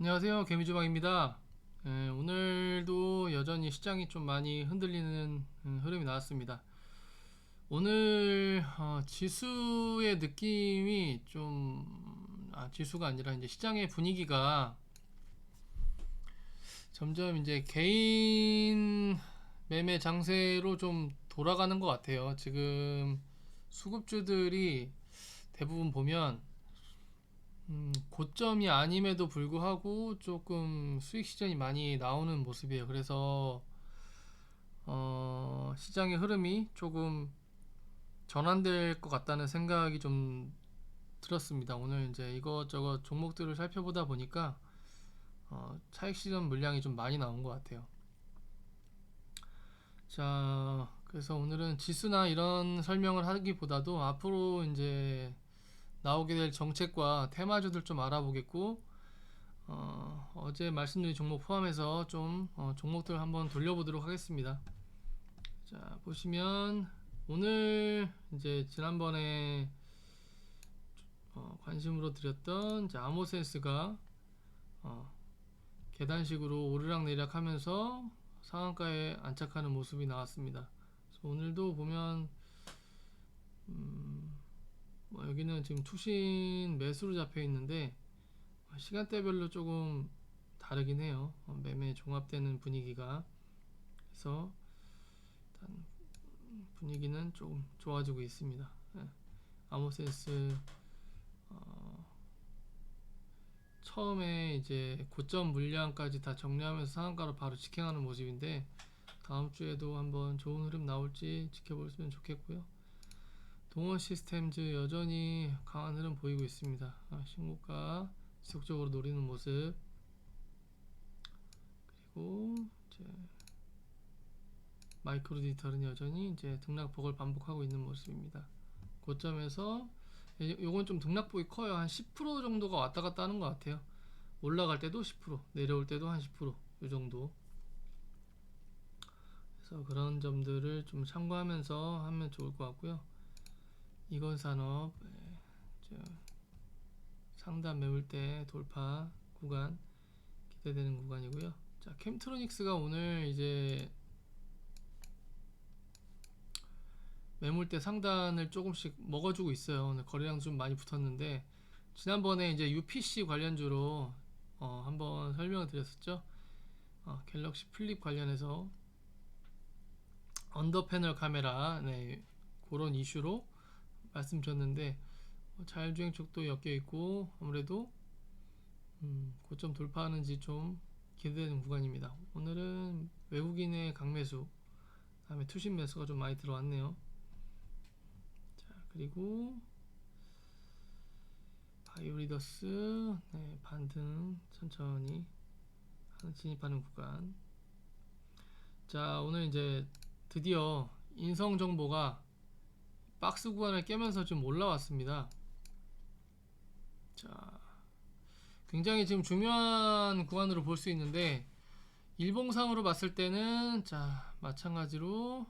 안녕하세요. 개미주방입니다. 예, 오늘도 여전히 시장이 좀 많이 흔들리는 음, 흐름이 나왔습니다. 오늘 어, 지수의 느낌이 좀 아, 지수가 아니라 이제 시장의 분위기가 점점 이제 개인 매매 장세로 좀 돌아가는 것 같아요. 지금 수급주들이 대부분 보면 음, 고점이 아님에도 불구하고 조금 수익 시전이 많이 나오는 모습이에요. 그래서 어, 시장의 흐름이 조금 전환될 것 같다는 생각이 좀 들었습니다. 오늘 이제 이것저것 종목들을 살펴보다 보니까 어, 차익 실현 물량이 좀 많이 나온 것 같아요. 자, 그래서 오늘은 지수나 이런 설명을 하기보다도 앞으로 이제 나오게 될 정책과 테마주들 좀 알아보겠고 어, 어제 말씀드린 종목 포함해서 좀 어, 종목들 한번 돌려보도록 하겠습니다. 자 보시면 오늘 이제 지난번에 어, 관심으로 드렸던 아모센스가 어, 계단식으로 오르락 내리락 하면서 상한가에 안착하는 모습이 나왔습니다. 오늘도 보면 음, 뭐 여기는 지금 투신 매수로 잡혀 있는데 시간대별로 조금 다르긴 해요. 어, 매매 종합되는 분위기가 그래서 일단 분위기는 조금 좋아지고 있습니다. 예. 아모센스 어, 처음에 이제 고점 물량까지 다 정리하면서 상한가로 바로 직행하는 모습인데 다음 주에도 한번 좋은 흐름 나올지 지켜보시면 좋겠고요. 동원 시스템즈 여전히 강한 흐름 보이고 있습니다. 아, 신고가 지속적으로 노리는 모습 그리고 이제 마이크로 디지털은 여전히 이제 등락폭을 반복하고 있는 모습입니다. 고점에서 예, 요건 좀 등락폭이 커요. 한 10% 정도가 왔다 갔다 하는 것 같아요. 올라갈 때도 10%, 내려올 때도 한 10%, 요 정도. 그래서 그런 점들을 좀 참고하면서 하면 좋을 것 같고요. 이건산업 예, 저, 상단 매물대 돌파 구간 기대되는 구간이고요. 자, 캠트로닉스가 오늘 이제 매물대 상단을 조금씩 먹어주고 있어요. 오늘 거래량 좀 많이 붙었는데 지난번에 이제 UPC 관련주로 어, 한번 설명을 드렸었죠. 어, 갤럭시 플립 관련해서 언더 패널 카메라 네, 그런 이슈로 말씀 드렸는데 어, 자율주행 쪽도 엮여 있고 아무래도 음, 고점 돌파하는지 좀 기대되는 구간입니다. 오늘은 외국인의 강매수 다음에 투신 매수가 좀 많이 들어왔네요. 자 그리고 바이오리더스 네, 반등 천천히 진입하는 구간 자 오늘 이제 드디어 인성 정보가 박스 구간을 깨면서 좀 올라왔습니다. 자, 굉장히 지금 중요한 구간으로 볼 수 있는데 일봉상으로 봤을 때는 자 마찬가지로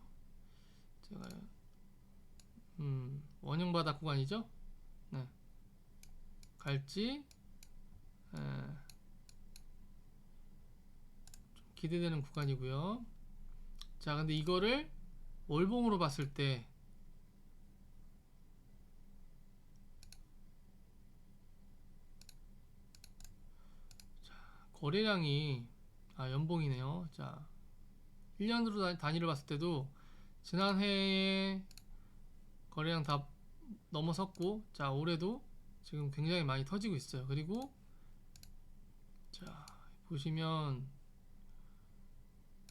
제가 음, 원형 바닥 구간이죠. 네. 갈지 에, 기대되는 구간이고요. 자, 근데 이거를 월봉으로 봤을 때 거래량이 아 연봉이네요. 자 1년으로 단위를 봤을 때도 지난해에 거래량 다 넘어섰고 자 올해도 지금 굉장히 많이 터지고 있어요. 그리고 자 보시면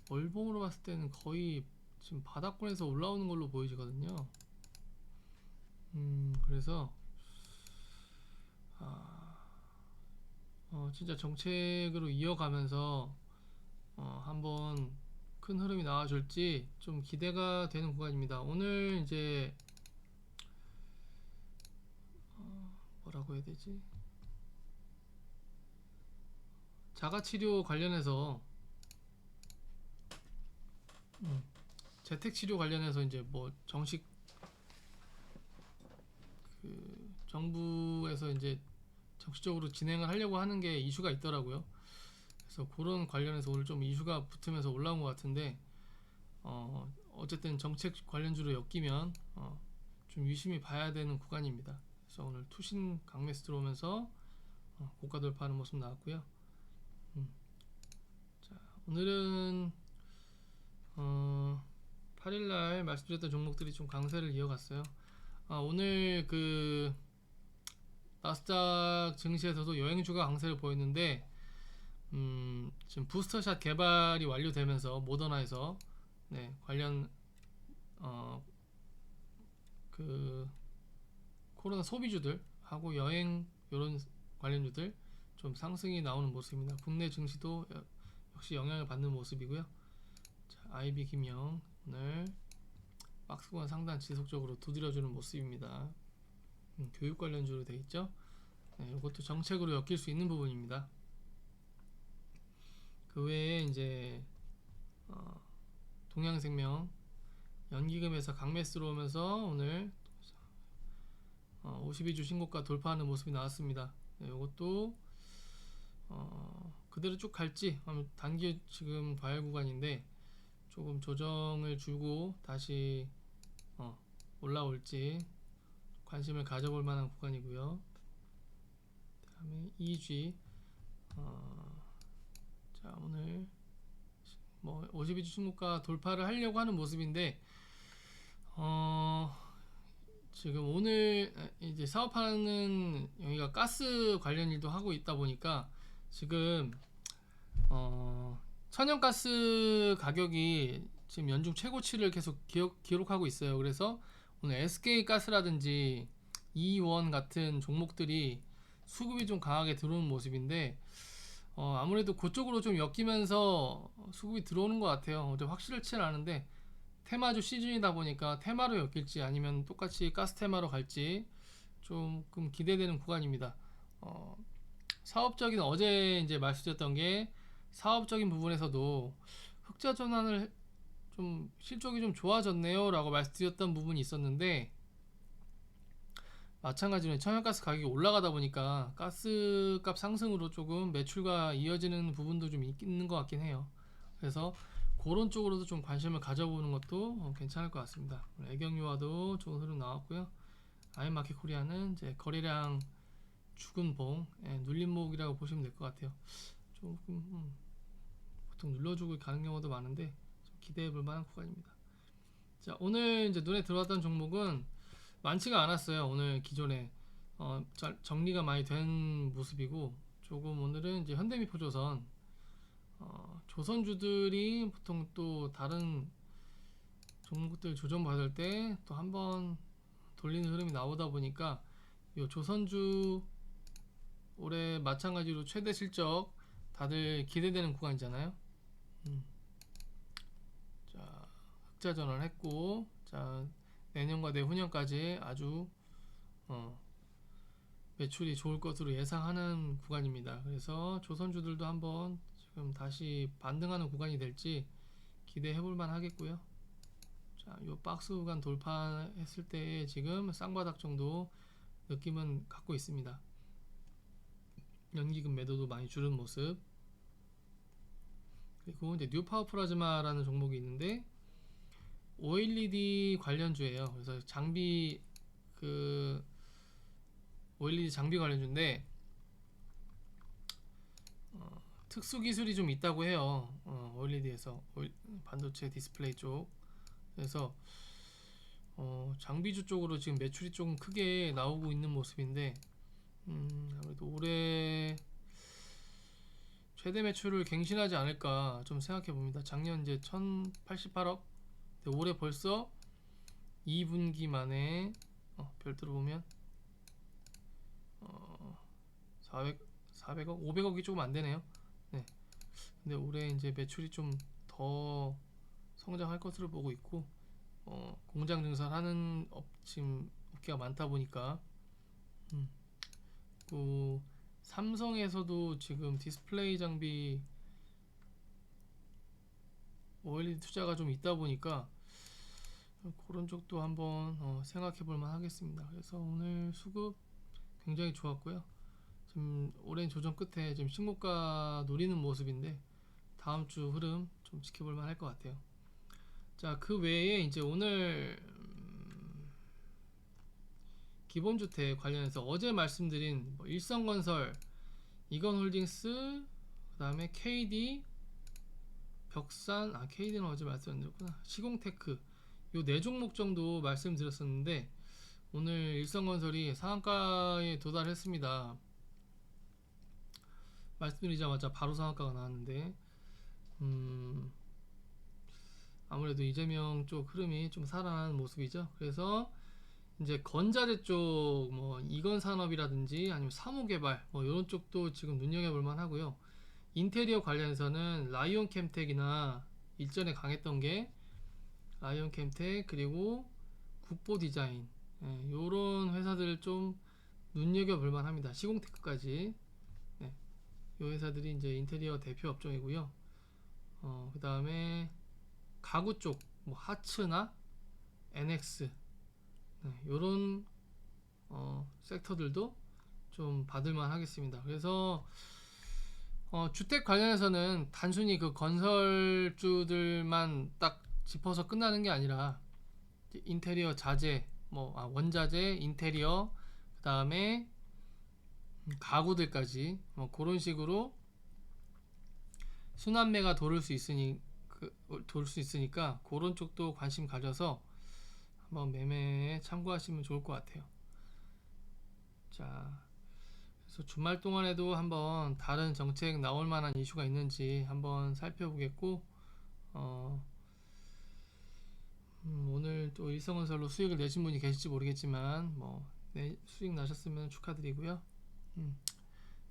월봉으로 봤을 때는 거의 지금 바닥권에서 올라오는 걸로 보이거든요. 음 그래서 아 어, 진짜 정책으로 이어가면서 어, 한번 큰 흐름이 나와줄지 좀 기대가 되는 구간입니다. 오늘 이제 어, 뭐라고 해야 되지? 자가치료 관련해서 음, 재택치료 관련해서 이제 뭐 정식 그 정부에서 이제 적극적으로 진행을 하려고 하는 게 이슈가 있더라고요. 그래서 그런 관련해서 오늘 좀 이슈가 붙으면서 올라온 것 같은데 어, 어쨌든 정책 관련주로 엮이면 어, 좀 유심히 봐야 되는 구간입니다. 그래서 오늘 투신 강매수 들어오면서 어, 고가 돌파하는 모습 나왔고요. 음. 자, 오늘은 어, 8일날 말씀드렸던 종목들이 좀 강세를 이어갔어요. 아, 오늘 그 나스닥 증시에서도 여행주가 강세를 보였는데 음, 지금 부스터샷 개발이 완료되면서 모더나에서 네, 관련 어, 그 코로나 소비주들 하고 여행 이런 관련주들 좀 상승이 나오는 모습입니다. 국내 증시도 여- 역시 영향을 받는 모습이고요. 자, IB 김영 오늘 박스권 상단 지속적으로 두드려주는 모습입니다. 음, 교육 관련주로 돼 있죠. 네, 이것도 정책으로 엮일 수 있는 부분입니다. 그 외에 이제 어, 동양생명 연기금에서 강매수로 오면서 오늘 어, 52주 신고가 돌파하는 모습이 나왔습니다. 네, 이것도 어, 그대로 쭉 갈지 단기 지금 과열 구간인데 조금 조정을 주고 다시 어, 올라올지 관심을 가져볼 만한 구간이고요. 다음에 EG 어, 자 오늘 뭐 52주 신고가 돌파를 하려고 하는 모습인데 어, 지금 오늘 이제 사업하는 여기가 가스 관련 일도 하고 있다 보니까 지금 어, 천연가스 가격이 지금 연중 최고치를 계속 기록, 기록하고 있어요. 그래서 오늘 SK 가스라든지 이원 같은 종목들이 수급이 좀 강하게 들어오는 모습인데 어, 아무래도 그쪽으로 좀 엮이면서 수급이 들어오는 것 같아요. 어제 확실치는 않은데 테마주 시즌이다 보니까 테마로 엮일지 아니면 똑같이 가스 테마로 갈지 조금 기대되는 구간입니다. 어, 사업적인 어제 이제 말씀드렸던 게 사업적인 부분에서도 흑자 전환을 좀 실적이 좀 좋아졌네요 라고 말씀드렸던 부분이 있었는데 마찬가지로 천연가스 가격이 올라가다 보니까 가스값 상승으로 조금 매출과 이어지는 부분도 좀 있는 것 같긴 해요. 그래서 그런 쪽으로도 좀 관심을 가져보는 것도 어, 괜찮을 것 같습니다. 애경유화도 좋은 흐름 나왔고요. 아이마켓 코리아는 이제 거래량 죽은 봉, 예, 눌림목이라고 보시면 될 것 같아요. 조금 음, 보통 눌러주고 가는 경우도 많은데 좀 기대해 볼 만한 구간입니다. 자 오늘 이제 눈에 들어왔던 종목은 많지가 않았어요. 오늘 기존에 어, 자- 정리가 많이 된 모습이고 조금 오늘은 이제 현대미포조선 어, 조선주들이 보통 또 다른 종목들 조정 받을 때 또 한번 돌리는 흐름이 나오다 보니까 이 조선주 올해 마찬가지로 최대 실적 다들 기대되는 구간이잖아요. 음. 자 흑자 전환했고 자 내년과 내후년까지 아주 어, 매출이 좋을 것으로 예상하는 구간입니다. 그래서 조선주들도 한번 지금 다시 반등하는 구간이 될지 기대해 볼만 하겠고요. 자, 요 박스 구간 돌파했을 때 지금 쌍바닥 정도 느낌은 갖고 있습니다. 연기금 매도도 많이 줄은 모습. 그리고 이제 뉴 파워 플라즈마라는 종목이 있는데 OLED 관련주예요. 그래서 장비 그 OLED 장비 관련주인데 어, 특수 기술이 좀 있다고 해요. 어, OLED에서 반도체 디스플레이 쪽. 그래서 어, 장비주 쪽으로 지금 매출이 조금 크게 나오고 있는 모습인데 음, 아무래도 올해 최대 매출을 갱신하지 않을까 좀 생각해 봅니다. 작년 이제 1,088억, 근데 올해 벌써 2분기 만에 어, 별도로 보면 어, 400, 400억, 500억이 조금 안 되네요. 네. 근데 올해 이제 매출이 좀 더 성장할 것으로 보고 있고 어, 공장 증설하는 업, 지금 업계가 많다 보니까 음, 그 삼성에서도 지금 디스플레이 장비 OLED 투자가 좀 있다 보니까 그런 쪽도 한번 어, 생각해 볼만 하겠습니다. 그래서 오늘 수급 굉장히 좋았고요. 좀 오랜 조정 끝에 좀 신고가 노리는 모습인데 다음 주 흐름 좀 지켜볼 만할 것 같아요. 자, 그 외에 이제 오늘 음, 기본주택 관련해서 어제 말씀드린 뭐 일성건설, 이건홀딩스, 그 다음에 KD, 벽산, 아 KD는 어제 말씀드렸구나. 시공테크 요 네 종목 정도 말씀드렸었는데 오늘 일성건설이 상한가에 도달했습니다. 말씀드리자마자 바로 상한가가 나왔는데 음, 아무래도 이재명 쪽 흐름이 좀 살아나는 모습이죠. 그래서 이제 건자재 쪽 뭐 이건 산업이라든지 아니면 사무개발 뭐 이런 쪽도 지금 눈여겨볼 만하고요. 인테리어 관련해서는 라이온 캠텍이나 일전에 강했던 게 라이온 캠텍 그리고 국보 디자인 예, 요런 회사들 좀 눈여겨 볼 만합니다. 시공테크까지 네, 요 회사들이 이제 인테리어 대표 업종이고요. 어, 그 다음에 가구 쪽, 뭐 하츠나 NX 네, 요런 어, 섹터들도 좀 받을만 하겠습니다. 그래서 어, 주택 관련해서는 단순히 그 건설주들만 딱 짚어서 끝나는 게 아니라 인테리어 자재, 뭐 아, 원자재, 인테리어, 그 다음에 가구들까지 뭐 그런 식으로 순환매가 도를 수 있으니 그, 돌 수 있으니까 그런 쪽도 관심 가져서 한번 매매에 참고하시면 좋을 것 같아요. 자, 그래서 주말 동안에도 한번 다른 정책 나올 만한 이슈가 있는지 한번 살펴보겠고, 어, 음, 오늘 또 일성건설로 수익을 내신 분이 계실지 모르겠지만, 뭐, 내, 수익 나셨으면 축하드리고요. 음,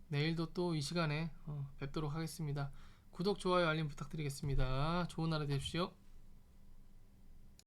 내일도 또 이 시간에 어, 뵙도록 하겠습니다. 구독, 좋아요, 알림 부탁드리겠습니다. 좋은 하루 되십시오.